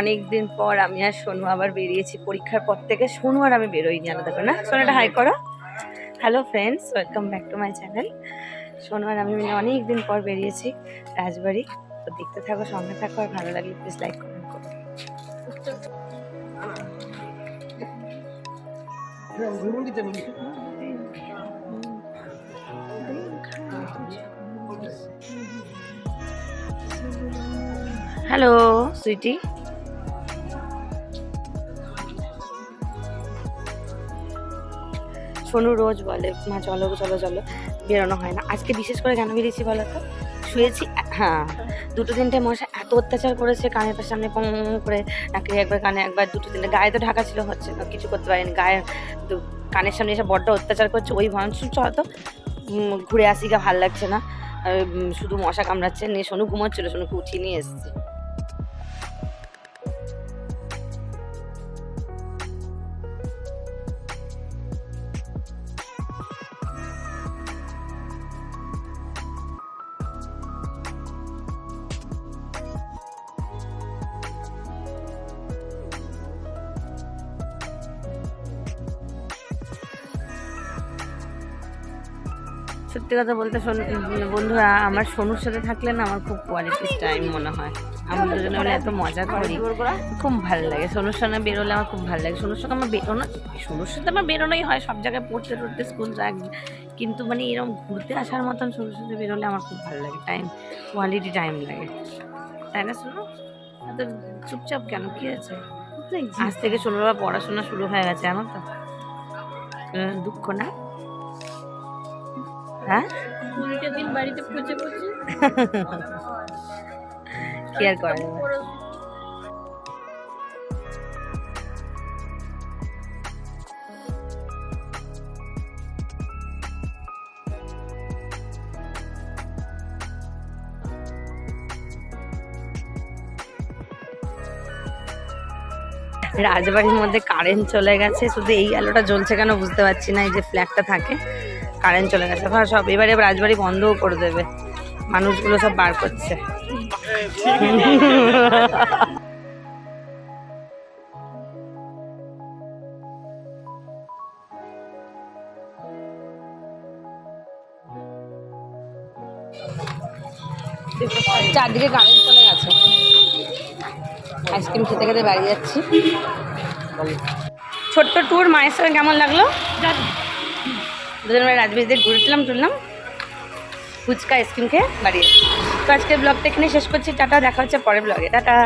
অনেক দিন পর আমি আর সোনু আবার বেরিয়েছি। পরীক্ষার পর থেকে সোনু আর আমি বেরোইনি আলাদা করে, না? সোনাটা হাই করো। Hello friends welcome back to my channel Sonu আর আমি মিলে অনেক দিন পর বেরিয়েছি রাজবাড়ি। তো দেখতে থাকো, সঙ্গে থাকো আর ভালো লাগলে প্লিজ লাইক করো। Hello, sweetie. সোনু রোজ বলে, মা, চলো চলো চলো। বেরোনো হয় না। আজকে বিশেষ করে কেন বেরিয়েছি বলো তো? শুয়েছি হ্যাঁ দুটো তিনটে মশা এত অত্যাচার করেছে, কানের পাশে সামনে পং করে নাকি একবার, কানে একবার, দুটো তিনটে। গায়ে তো ঢাকা ছিল, হচ্ছে না, কিছু করতে পারিনি। গায়ে কানের সামনে এসে বড্ড অত্যাচার করছে, ওই ভয়ন চল তো। ঘুরে আসি গা ভালো লাগছে না। শুধু মশা কামড়াচ্ছে। নিয়ে সোনু ঘুমোচ্ছিল, সোনুকে উঠিয়ে নিয়ে এসছে। সত্যি কথা বলতে শোন- বন্ধুরা আমার সোনুর সাথে থাকলে না আমার খুব কোয়ালিটি টাইম মনে হয়। আমরা দুজনে মিলে এত মজা করি। খুব ভালো লাগে। সোনুর সঙ্গে বেরোলে আমার খুব ভালো লাগে। সোনুর সঙ্গে আমার বেরোনো সোনুর সাথে আমার বেরোনোই হয়। সব জায়গায় পড়তে টড়তে স্কুল যাক কিন্তু মানে এরকম ঘুরতে আসার মতন সোনুর সাথে বেরোলে আমার খুব ভালো লাগে। টাইম কোয়ালিটি টাইম লাগে। তাই না শোনো এত চুপচাপ কেন? কী আছে আজ থেকে সোনুর পড়াশোনা শুরু হয়ে গেছে জানো তো? দুঃখ না? হ্যাঁ? দিন বাড়িতে পচে পচে কি আর করা রাজবাড়ির মধ্যে কারেন্ট চলে গেছে শুধু এই আলোটা জ্বলছে কেন বুঝতে পারছি না এই যে ফ্ল্যাগটা থাকে। কারেন্ট চলে গেছে। সব এবারে রাজবাড়ি বন্ধও করে দেবে। মানুষগুলো সব বার করছে। চারদিকে কারেন্ট চলে গেছে। আইসক্রিম খেতে খেতে বাড়ি যাচ্ছি। ছোট্ট ট্যুর মায়ের সঙ্গে কেমন লাগল? দুজন মিলে রাজবাড়িতে ঘুরছিলাম, তুললাম। ফুচকা আইসক্রিম খেয়ে বাড়ি তো আজকের ব্লগটা এখানে শেষ করছি। টাটা, দেখা হচ্ছে পরের ব্লগে টাটা।